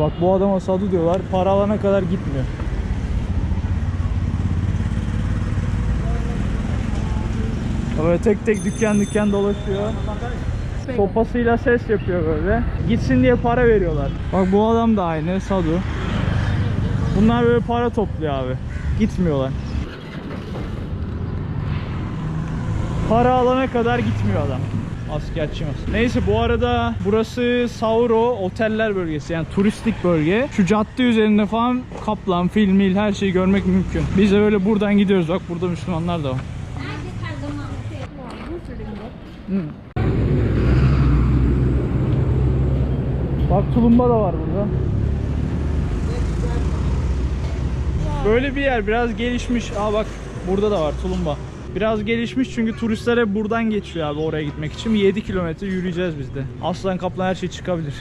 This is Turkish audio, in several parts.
Bak bu adama sadu diyorlar. Para alana kadar gitmiyor. Böyle tek tek dükkan dükkan dolaşıyor. Sopasıyla ses yapıyor böyle. Gitsin diye para veriyorlar. Bak bu adam da aynı Sadu. Bunlar böyle para topluyor abi. Gitmiyorlar. Para alana kadar gitmiyor adam. Askerçi mas- Neyse bu arada burası Sauro oteller bölgesi yani turistik bölge. Şu cadde üzerinde falan kaplan, fil, mil her şeyi görmek mümkün. Biz de böyle buradan gidiyoruz. Bak burada Müslümanlar da var. Hı. Bak tulumba da var burada. Böyle bir yer biraz gelişmiş. Aa bak burada da var tulumba. Biraz gelişmiş çünkü turistler hep buradan geçiyor abi oraya gitmek için. 7 kilometre yürüyeceğiz biz de. Aslan kaplan her şey çıkabilir.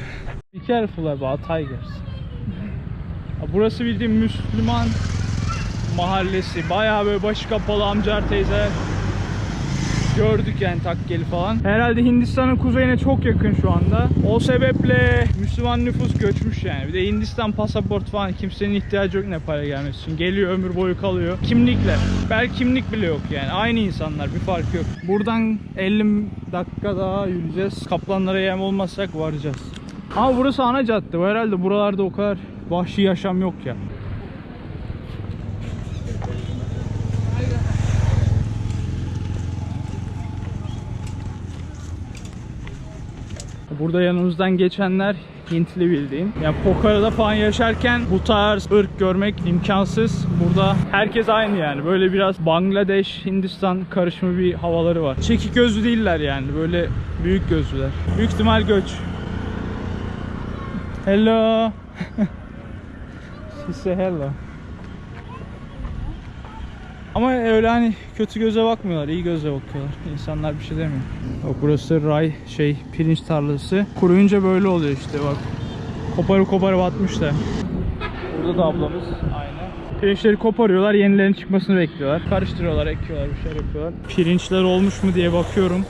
Be careful about tigers. Burası bildiğin Müslüman mahallesi. Bayağı böyle başı kapalı amcar teyze gördük yani takkeli falan. Herhalde Hindistan'ın kuzeyine çok yakın şu anda. O sebeple Müslüman nüfus göçmüş yani. Bir de Hindistan pasaport falan kimsenin ihtiyacı yok Nepal'e gelmesi için. Geliyor ömür boyu kalıyor. Kimlikler. Belki kimlik bile yok yani. Aynı insanlar bir fark yok. Buradan 50 dakika daha yürüyeceğiz. Kaplanlara yem olmazsak varacağız. Ama burası ana cadde. Herhalde buralarda o kadar vahşi yaşam yok ya. Burada yanımızdan geçenler Hintli bildiğin. Yani Pokhara'da falan yaşarken bu tarz ırk görmek imkansız. Burada herkes aynı yani. Böyle biraz Bangladeş, Hindistan karışımı bir havaları var. Çekik gözlü değiller yani. Böyle büyük gözlüler. Büyük ihtimal göç. Hello. She say hello. Ama öyle hani kötü göze bakmıyorlar, iyi göze bakıyorlar. İnsanlar bir şey demiyor. Bak burası ray şey pirinç tarlası. Kuruyunca böyle oluyor işte bak. Koparıp koparıp atmışlar. Burada da ablamız aynı. Pirinçleri koparıyorlar, yenilerinin çıkmasını bekliyorlar. Karıştırıyorlar, ekiyorlar, bir şeyler yapıyorlar. Pirinçler olmuş mu diye bakıyorum.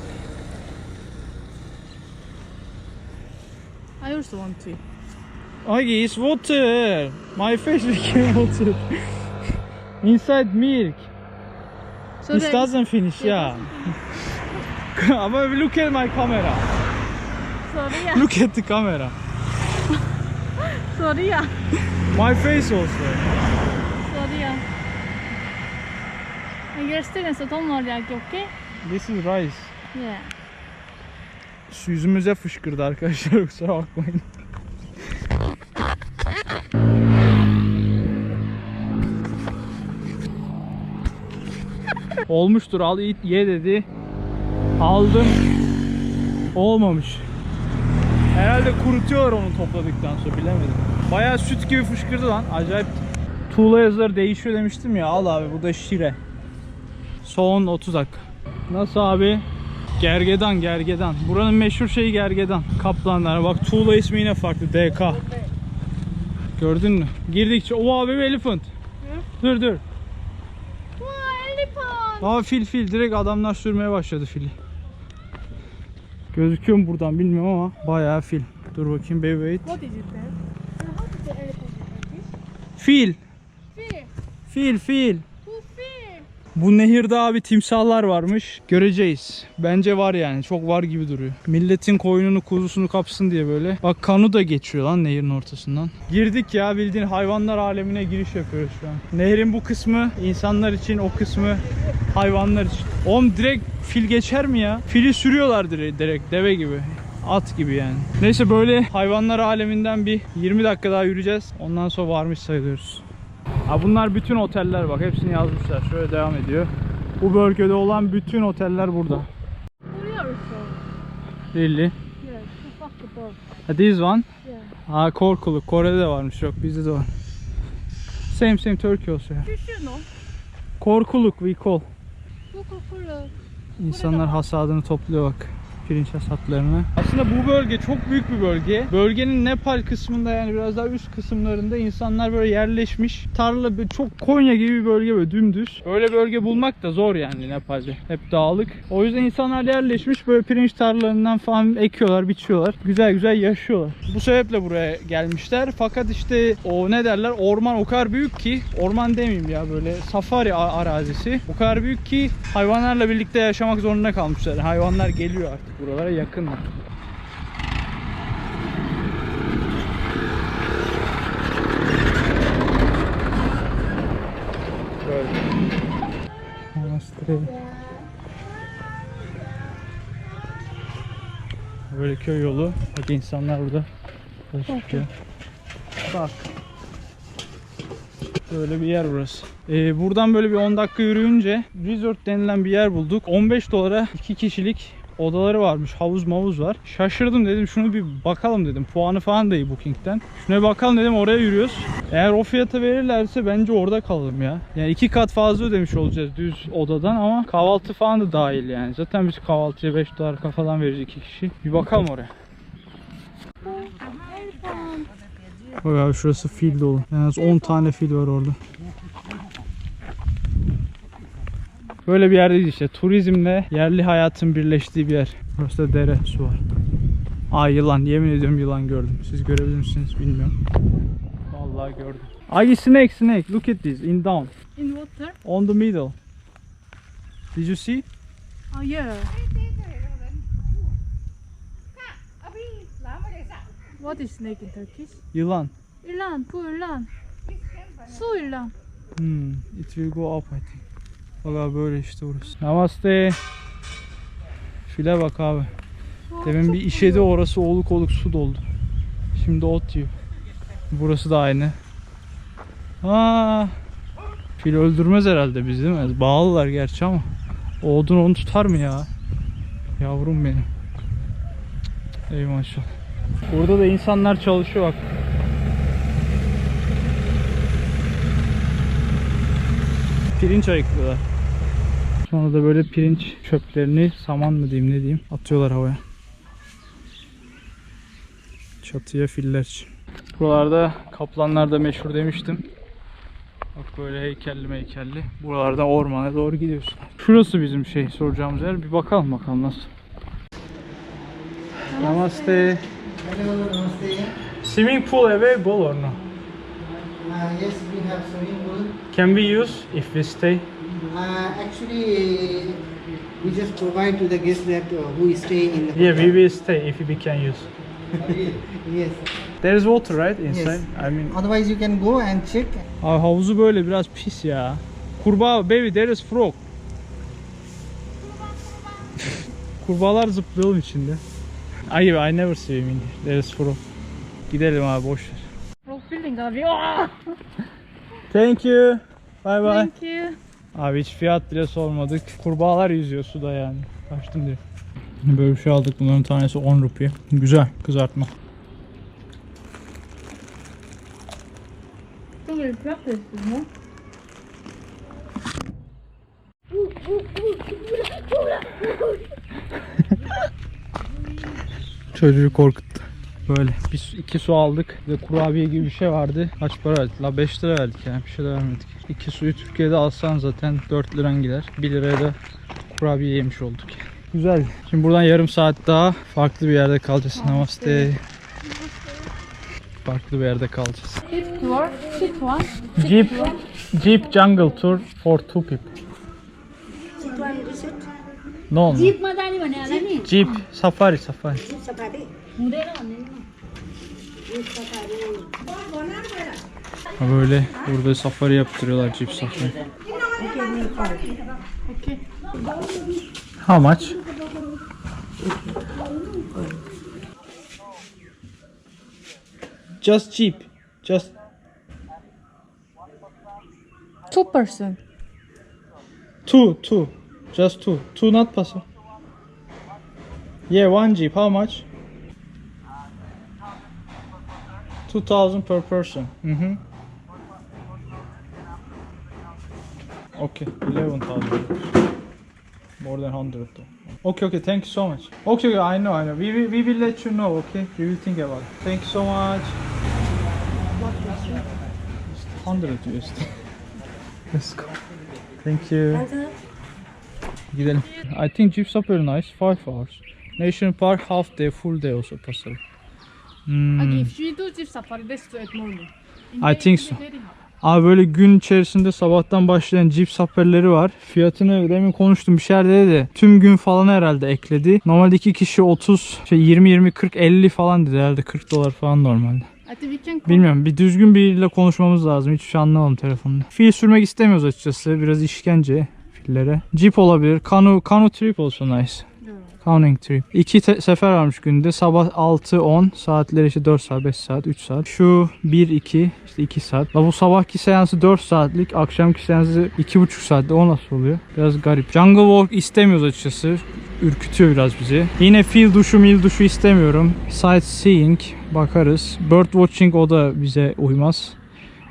I also want to. Agi, it's water. My face became water. Inside milk. So This doesn't finish, yeah. Ama look at my camera. Sorry ya. Look at the camera. Sorry ya. My face also. Sorry ya. Men Göster så de har jag okej? This is rice. Yeah. Su yüzümüze fışkırdı arkadaşlar kusura bakmayın. Olmuştur al ye- dedi. Aldım. Olmamış. Herhalde kurutuyorlar onu topladıktan sonra bilemedim. Bayağı süt gibi fışkırdı lan. Acayip tuğla yazıları değişiyor demiştim ya. Al abi bu da şire. Son 30 dakika. Nasıl abi? Gergedan, gergedan. Buranın meşhur şeyi gergedan. Kaplanlar. Bak tuğla ismi yine farklı. DK. Gördün mü? Girdikçe o abi bir elephant. Dur dur. Elephant! Aa fil fil. Direkt adamlar sürmeye başladı fili. Gözüküyor mu buradan bilmiyorum ama bayağı fil. Dur bakayım baby wait. What is it then? How did the elephant like this? Fil. Fear. Fil fil. Bu nehirde abi timsahlar varmış. Göreceğiz. Bence var yani. Çok var gibi duruyor. Milletin koyununu kuzusunu kapsın diye böyle. Bak kanu da geçiyor lan nehirin ortasından. Girdik ya bildiğin hayvanlar alemine giriş yapıyoruz şu an. Nehrin bu kısmı insanlar için o kısmı hayvanlar için. Oğlum direkt fil geçer mi ya? Fili sürüyorlar direkt, direkt deve gibi. At gibi yani. Neyse böyle hayvanlar aleminden bir 20 dakika daha yürüyeceğiz. Ondan sonra varmış sayılıyoruz. Ha bunlar bütün oteller bak hepsini yazmışlar. Şöyle devam ediyor. Bu bölgede olan bütün oteller burada. Really? Yeah, This one. Yeah. Ha korkuluk. Kore'de de varmış. Yok bizde de var. Same same Turkey also. Korkuluk we call. Coca-Cola. İnsanlar hasadını topluyor bak. Pirinç hasatlarını. Aslında bu bölge çok büyük bir bölge. Bölgenin Nepal kısmında yani biraz daha üst kısımlarında insanlar böyle yerleşmiş. Tarla çok Konya gibi bir bölge böyle dümdüz. Böyle bölge bulmak da zor yani Nepal'de. Hep dağlık. O yüzden insanlar yerleşmiş böyle pirinç tarlalarından falan ekiyorlar, biçiyorlar. Güzel güzel yaşıyorlar. Bu sebeple buraya gelmişler. Fakat işte o ne derler orman o kadar büyük ki orman demeyeyim ya böyle safari arazisi. O kadar büyük ki hayvanlarla birlikte yaşamak zorunda kalmışlar. Hayvanlar geliyor artık buralara yakınlar. Böyle. Manastırı. Böyle köy yolu. Bak insanlar burada. Bak. Böyle bir yer burası. Ee, buradan böyle bir 10 dakika yürüyünce resort denilen bir yer bulduk. 15 dolara 2 kişilik odaları varmış. Havuz mavuz var. Şaşırdım dedim şunu bir bakalım dedim. Puanı falan da iyi Booking'den. Şuna bakalım dedim oraya yürüyoruz. Eğer o fiyata verirlerse bence orada kalalım ya. Yani iki kat fazla ödemiş olacağız düz odadan ama kahvaltı falan da dahil yani. Zaten biz kahvaltıya 5 dolar kafadan veririz iki kişi. Bir bakalım oraya. Bak abi şurası fil dolu. En az 10 tane fil var orada. Böyle bir yerdeyiz işte. Turizmle yerli hayatın birleştiği bir yer. Burası da dere, su var. Aa yılan. Yemin ediyorum yılan gördüm. Siz görebilir misiniz bilmiyorum. Vallahi gördüm. Ay snake snake. Look at this. In down. In water? On the middle. Did you see? Oh yeah. What is snake in Turkish? Yılan. Yılan, bu yılan. Su yılan. Hmm, it will go up I think. Abi böyle işte burası. Namaste. File bak abi. Demin bir işedi orası oluk oluk su doldu. Şimdi ot yiyor. Burası da aynı. Aa, fil öldürmez herhalde bizi değil mi? Bağlılar gerçi ama. O odun onu tutar mı ya? Yavrum benim. Ey maşallah. Burada da insanlar çalışıyor bak. Pirinç ayıklıyorlar. Sonra da böyle pirinç çöplerini saman mı diyeyim ne diyeyim atıyorlar havaya. Çatıya filler. Buralarda kaplanlar da meşhur demiştim. Bak böyle heykelli meykelli. Buralardan ormana doğru gidiyorsun. Şurası bizim şey soracağımız yer. Bir bakalım bakalım nasıl. Namaste. Hello, namaste. Swimming pool available or no? Uh, yes, we have swimming pool. Can we use if we stay? Uh, actually, we just provide to the guests that uh, who stay in the Yeah, we will stay if we can use. yes. There is water right inside? Yes. I mean Otherwise, you can go and check. Abi havuzu böyle biraz pis ya. Kurbağa baby there is frog. Kurbağalar zıplıyor oğlum içinde. Ay I never swim in here. There is frog. Gidelim abi boş ver. Frog feeling abi. Thank you. Bye bye. Thank you. Abi hiç fiyat bile sormadık. Kurbağalar yüzüyor suda yani. Kaçtım diye. Böyle bir şey aldık. Bunların tanesi 10 rupiye. Güzel kızartma. Çocuğu korkuttu. Böyle bir, iki su aldık ve kurabiye gibi bir şey vardı. Kaç para verdik? La 5 lira verdik yani bir şey de vermedik. İki suyu Türkiye'de alsan zaten 4 liran gider. 1 liraya da kurabiye yemiş olduk. Güzel. Şimdi buradan yarım saat daha farklı bir yerde kalacağız. Namaste. Farklı bir yerde kalacağız. Jeep tour, jeep one. Jeep, jeep jungle tour for two people. No. Jeep madani bana. Jeep safari safari. Safari. Ha Böyle burada safari yaptırıyorlar Jeep Safari. How much? Just Jeep. Just Two person. two, two. Just two. Two not possible. Yeah, one Jeep. How much? 2000 per person. Mm-hmm. Okay, 11,000. More than 100 though. Okay, okay, thank you so much. Okay, I know, I know. We, will- we will let you know, okay? We will think about it. Thank you so much. 100 USD. Let's go. Thank you. Gidelim. I think jeeps are very nice. 5 hours. National Park half day, full day also possible. Hmm. Okay, if we do jeep safari, do at morning. In I think so. Abi böyle gün içerisinde sabahtan başlayan jeep saperleri var. Fiyatını demin konuştum bir şeyler dedi de tüm gün falan herhalde ekledi. Normalde iki kişi 30, şey 20, 20, 40, 50 falan dedi herhalde 40 dolar falan normalde. Bilmiyorum bir düzgün biriyle konuşmamız lazım. Hiçbir şey anlamadım telefonda. Fil sürmek istemiyoruz açıkçası. Biraz işkence fillere. Jeep olabilir. Kanu, kanu trip olsa nice. Canoeing trip. İki sefer varmış günde. Sabah 6-10 saatleri işte 4 saat, 5 saat, 3 saat. Şu 1-2 işte 2 saat. La bu sabahki seansı 4 saatlik, akşamki seansı 2,5 saatte. O nasıl oluyor? Biraz garip. Jungle walk istemiyoruz açıkçası. Ürkütüyor biraz bizi. Yine fil duşu, mil duşu istemiyorum. Sightseeing bakarız. Bird watching o da bize uymaz.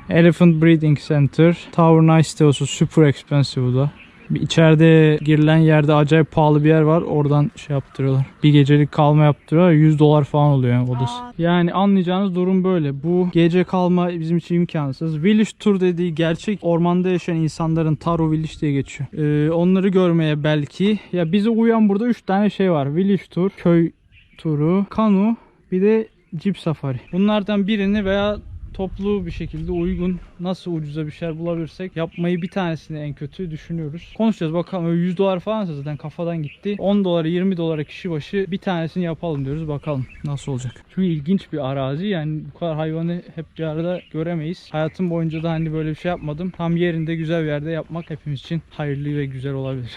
Elephant Breeding Center. Tower Nice de olsa super expensive bu da. Bir içeride girilen yerde acayip pahalı bir yer var. Oradan şey yaptırıyorlar. Bir gecelik kalma yaptırıyorlar. 100 dolar falan oluyor yani odası. Aa. Yani anlayacağınız durum böyle. Bu gece kalma bizim için imkansız. Village Tour dediği gerçek ormanda yaşayan insanların Taro Village diye geçiyor. Ee, onları görmeye belki. Ya bize uyan burada 3 tane şey var. Village Tour, köy turu, kanu, bir de Jeep Safari. Bunlardan birini veya toplu bir şekilde uygun nasıl ucuza bir şeyler bulabilirsek yapmayı bir tanesini en kötü düşünüyoruz. Konuşacağız bakalım öyle 100 dolar falan zaten kafadan gitti. 10 dolara 20 dolara kişi başı bir tanesini yapalım diyoruz bakalım nasıl olacak. Çünkü ilginç bir arazi yani bu kadar hayvanı hep bir arada göremeyiz. Hayatım boyunca da hani böyle bir şey yapmadım. Tam yerinde güzel bir yerde yapmak hepimiz için hayırlı ve güzel olabilir.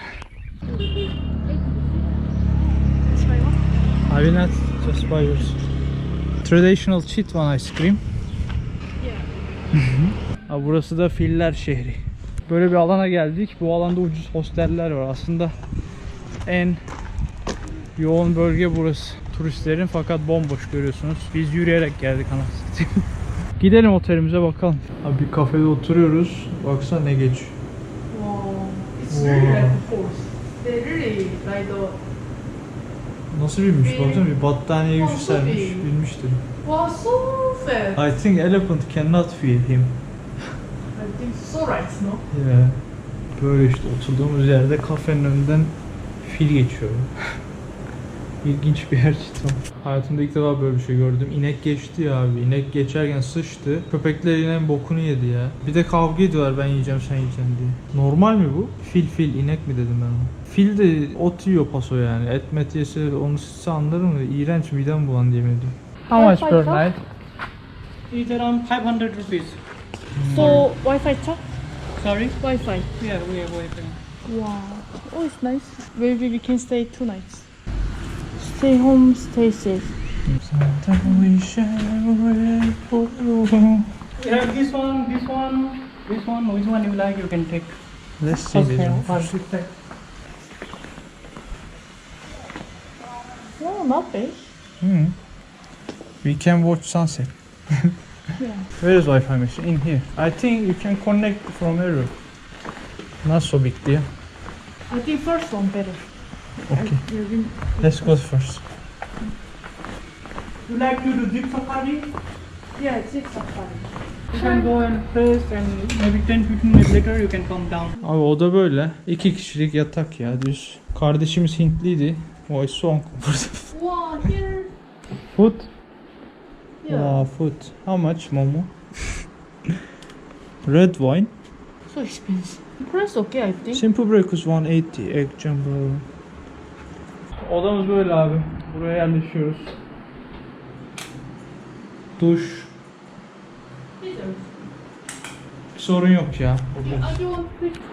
I will not just buy yours. Traditional cheat ice cream. Ha, burası da filler şehri. Böyle bir alana geldik. Bu alanda ucuz hosteller var. Aslında en yoğun bölge burası. Turistlerin fakat bomboş görüyorsunuz. Biz yürüyerek geldik anasını. Gidelim otelimize bakalım. Abi bir kafede oturuyoruz. Baksana ne geçiyor. Wow. It's Wow. really like a horse. They really like the Nasıl bilmiş? Bir- Baksana bir battaniye Nasıl sermiş. bir- Bilmiştir. wow so fat. I think elephant cannot feel him. I think so right no. Ya böyle işte oturduğumuz yerde kafenin önünden fil geçiyor. İlginç bir yer cidden. Hayatımda ilk defa böyle bir şey gördüm. İnek geçti ya abi. İnek geçerken sıçtı. Köpekler ineğin bokunu yedi ya. Bir de kavga ediyorlar ben yiyeceğim sen yiyeceksin diye. Normal mi bu? Fil fil inek mi dedim ben ona. Fil de ot yiyor paso yani. Et met yese onu sıçsa anlarım da iğrenç midem bulan diye ediyorum. How much per night? It's around 500 rupees. So Wi-Fi check? Sorry? Wi-Fi. Yeah, we have Wi-Fi. Wow. Oh, it's nice. Maybe we can stay two nights. Stay home, stay safe. We have this one, this one, this one. Which one you like, you can take. Let's see this Okay, one. perfect. No, not bad. Hmm. We can watch sunset. Yeah. Where is Wi-Fi machine? In here. I think you can connect from everywhere. Not so big deal. I think first one better. Okay. Let's go first. You like to do zip safari? yeah, it's six safari. You can go and press and maybe 10-15 minutes later you can come down. Abi o da böyle. İki kişilik yatak ya düz. Kardeşimiz Hintliydi. O is so uncomfortable. Wow, here. Food? Yeah. Wow, food. How much Momo? Red wine. So expensive. Price okay, I think. Simple breakfast 180. Egg jumbo. Odamız böyle abi. Buraya yerleşiyoruz. Duş. Bir sorun yok ya.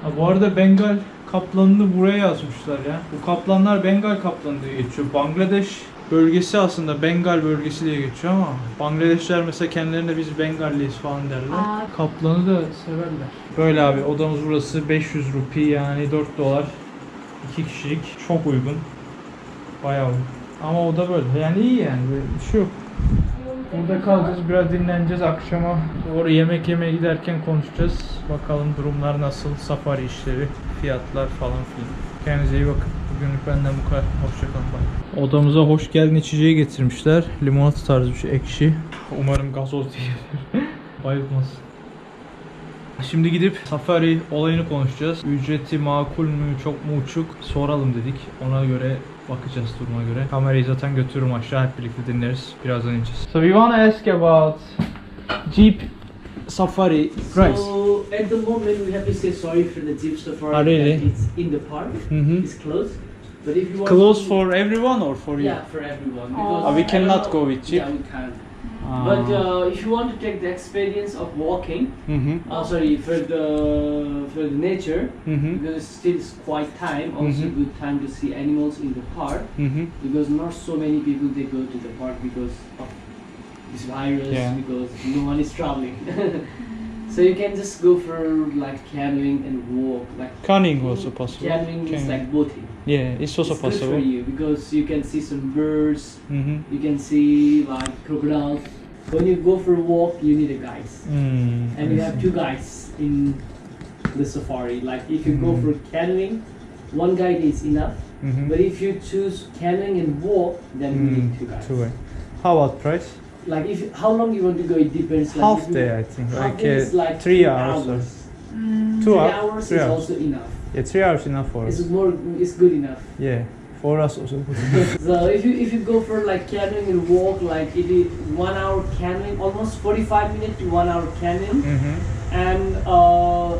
Ha, bu arada Bengal kaplanını buraya yazmışlar ya. Bu kaplanlar Bengal kaplanı diye geçiyor. Bangladeş bölgesi aslında Bengal bölgesi diye geçiyor ama Bangladeşler mesela kendilerine biz Bengalliyiz falan derler. Aa. Kaplanı da severler. Böyle abi odamız burası 500 rupi yani 4 dolar. 2 kişilik çok uygun. Bayağı. Ama o da böyle. Yani iyi yani. Böyle bir şey yok. Burada kalacağız, biraz dinleneceğiz. Akşama doğru yemek yemeye giderken konuşacağız. Bakalım durumlar nasıl, safari işleri, fiyatlar falan filan. Kendinize iyi bakın. Bugünlük benden bu kadar. Hoşçakalın. Bye. Odamıza hoş geldin içeceği getirmişler. Limonata tarzı bir şey ekşi. Umarım gazoz değildir. Bayılmaz. Şimdi gidip safari olayını konuşacağız. Ücreti makul mü çok mu uçuk soralım dedik. Ona göre bakacağız duruma göre. Kamerayı zaten götürürüm aşağı hep birlikte dinleriz. Birazdan ineceğiz. So we want to ask about Jeep Safari price. So at the moment we have to say sorry for the Jeep Safari. Ah, really? It's in the park. Mhm. It's closed. But if you want Close to, for everyone or for you? yeah for everyone. Oh. Because Ah, we cannot go with Jeep? Yeah, we can. Ah. But uh, if you want to take the experience of walking, Mhm. uh, sorry for the for the nature, Mhm. because it's still quite time. Also Mhm. good time to see animals in the park. Mhm. Because not so many people they go to the park because of this virus. Yeah. Because no one is traveling. so you can just go for like canoeing and walk. Like Canoeing also possible. canoeing is like boating. Yeah, it's also it's good possible. for you because you can see some birds. Mhm. You can see like crocodiles. When you go for a walk, you need a guide, Hmm. and you have two guides in the safari. Like if you go Mhm. for canoeing, one guide is enough. Mhm. But if you choose canoeing and walk, then you Hmm, need two guides. Two. How about price? like if how long you want to go it depends like half day i think half like, uh, like three hours, hours. Or, mm. two three hours, three is hours. also enough yeah three hours enough for it's us. more it's good enough yeah for us also so if you if you go for like canning and walk like it is one hour canning, almost 45 minutes to one hour canning, mm-hmm. and uh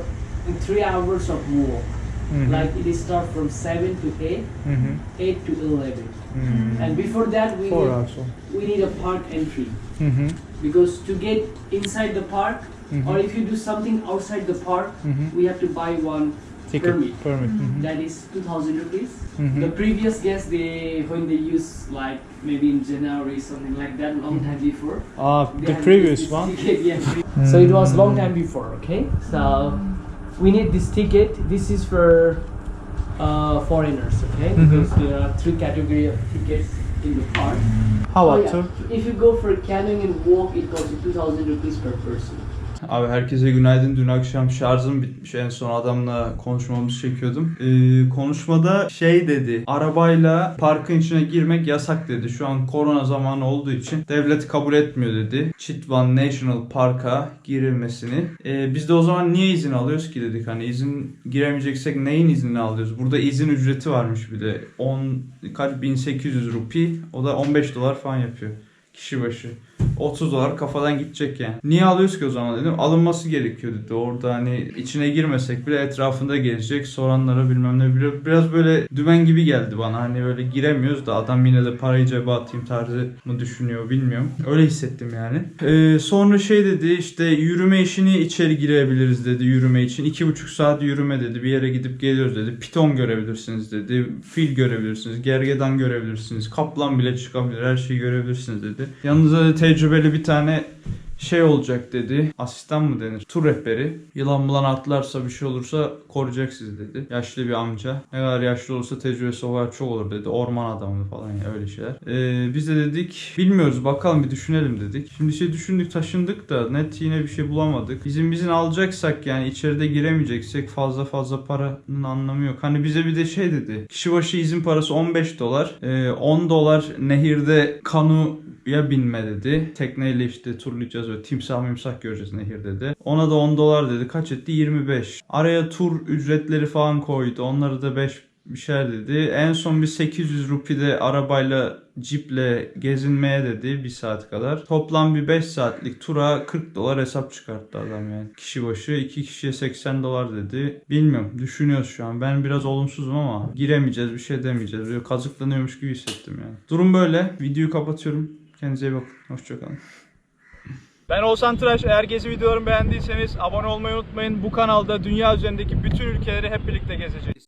three hours of walk mm-hmm. like it is start from 7 to 8 mm-hmm. 8 to 11 Mm. And before that, we need, we need a park entry. Mm-hmm. Because to get inside the park, mm-hmm. or if you do something outside the park, mm-hmm. we have to buy one Ticket permit. permit. Mm-hmm. Mm-hmm. That is 2,000 rupees. The previous guest, they when they use like maybe in January something like that, long time before. Uh, the previous one. Ticket, yeah. So it was long mm. time before. Okay, so we need this ticket. This is for uh, foreigners okay Mhm. because there are three category of tickets in the park How Oh, about yeah. if you go for canoeing and walk it costs you 2000 rupees per person Abi herkese günaydın. Dün akşam şarjım bitmiş. En son adamla konuşmamızı çekiyordum. Ee, konuşmada şey dedi. Arabayla parkın içine girmek yasak dedi. Şu an korona zamanı olduğu için devlet kabul etmiyor dedi. Chitwan National Park'a girilmesini. Ee, biz de o zaman niye izin alıyoruz ki dedik. Hani izin giremeyeceksek neyin iznini alıyoruz? Burada izin ücreti varmış bir de. 10 kaç 1800 rupi. O da 15 dolar falan yapıyor. Kişi başı. 30 dolar kafadan gidecek yani. Niye alıyoruz ki o zaman dedim. Alınması gerekiyor dedi. Orada hani içine girmesek bile etrafında gelecek. Soranlara bilmem ne. Biraz, biraz böyle dümen gibi geldi bana. Hani böyle giremiyoruz da adam yine de parayı cebe atayım tarzı mı düşünüyor bilmiyorum. Öyle hissettim yani. Ee, sonra şey dedi işte yürüme işini içeri girebiliriz dedi yürüme için. 2,5 saat yürüme dedi. Bir yere gidip geliyoruz dedi. Piton görebilirsiniz dedi. Fil görebilirsiniz. Gergedan görebilirsiniz. Kaplan bile çıkabilir. Her şeyi görebilirsiniz dedi. Yanınıza da tecrübeli bir tane şey olacak dedi. Asistan mı denir? Tur rehberi. Yılan mulan atlarsa bir şey olursa koruyacak sizi dedi. Yaşlı bir amca. Ne kadar yaşlı olursa tecrübesi o kadar çok olur dedi. Orman adamı falan ya öyle şeyler. Ee, biz de dedik bilmiyoruz bakalım bir düşünelim dedik. Şimdi şey düşündük taşındık da net yine bir şey bulamadık. Bizim izin alacaksak yani içeride giremeyeceksek fazla fazla paranın anlamı yok. Hani bize bir de şey dedi. Kişi başı izin parası 15 dolar. Ee, 10 dolar nehirde kanu ya binme dedi. Tekneyle işte turlayacağız ve timsah mimsah göreceğiz nehirde de. Ona da 10 dolar dedi. Kaç etti? 25. Araya tur ücretleri falan koydu. Onları da 5 bir şeyler dedi. En son bir 800 rupi de arabayla ciple gezinmeye dedi bir saat kadar. Toplam bir 5 saatlik tura 40 dolar hesap çıkarttı adam yani. Kişi başı 2 kişiye 80 dolar dedi. Bilmiyorum düşünüyoruz şu an. Ben biraz olumsuzum ama giremeyeceğiz bir şey demeyeceğiz. Böyle kazıklanıyormuş gibi hissettim yani. Durum böyle. Videoyu kapatıyorum. Kendinize iyi bakın. Hoşçakalın. Ben Oğuzhan Tıraş. Eğer gezi videolarımı beğendiyseniz abone olmayı unutmayın. Bu kanalda dünya üzerindeki bütün ülkeleri hep birlikte gezeceğiz.